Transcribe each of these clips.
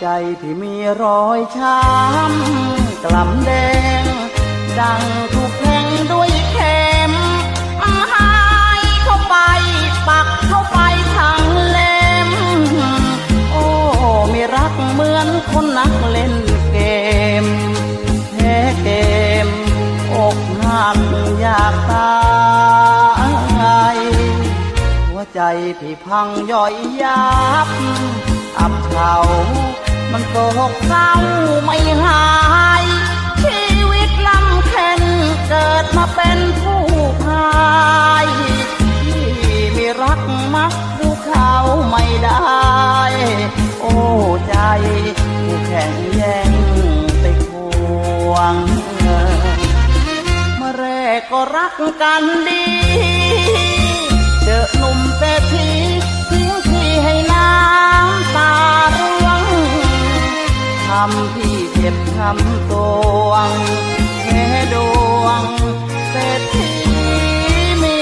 ใจที่มีรอยช้ำกล่ำแดง ดังถูกแทงด้วยเข็มหายเข้าไป ปักเข้าไปทั้งเล่มโอ้ไมีรักเหมือนคนนักเล่นเกมแพ้เกม อกหักอยากตายหัวใจที่พังย่อยยับอับเฉา มันโกหกเศร้าไม่หาย ชีวิตลำเค็นเกิดมาเป็นผู้พายที่มีรักมักผู้เขาไม่ได้ โอ้ใจผู้แข่งแย่งไปควงเมื่อแรกก็รักกันดีำพี่เจ็บทำตวงแค่ดวงเศรษฐีมี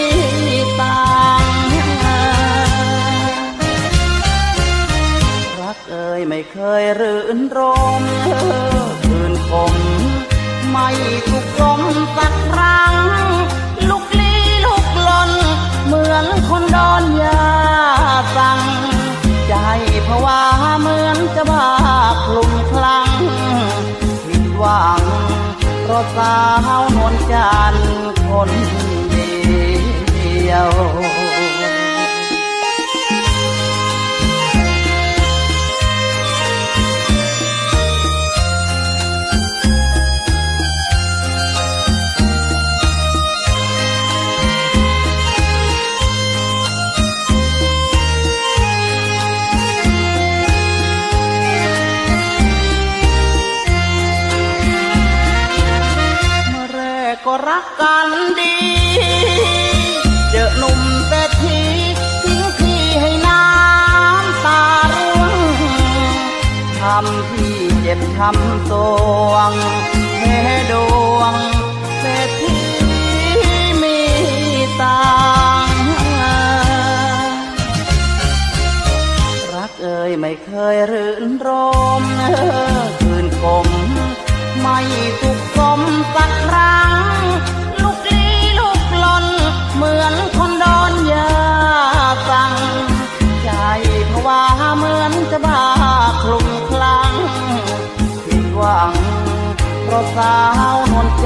ตังรักเอ่ยไม่เคยรื่นรมคืนคมไม่ถูกลมสักครั้งลุกลี้ลุกลนเหมือนคน สาวนวลจันทร์คนเดียว รักกันดี เจอหนุ่มเศรษฐีทิ้งพี่ให้น้ำตาร่วงทำพี่เจ็บทำตวงแค่ดวงเศรษฐีมีตังรักเอ่ยไม่เคยรื่นรม នត្បាខ្លុំខ្លាំងពីវាងប្រសាวนួលច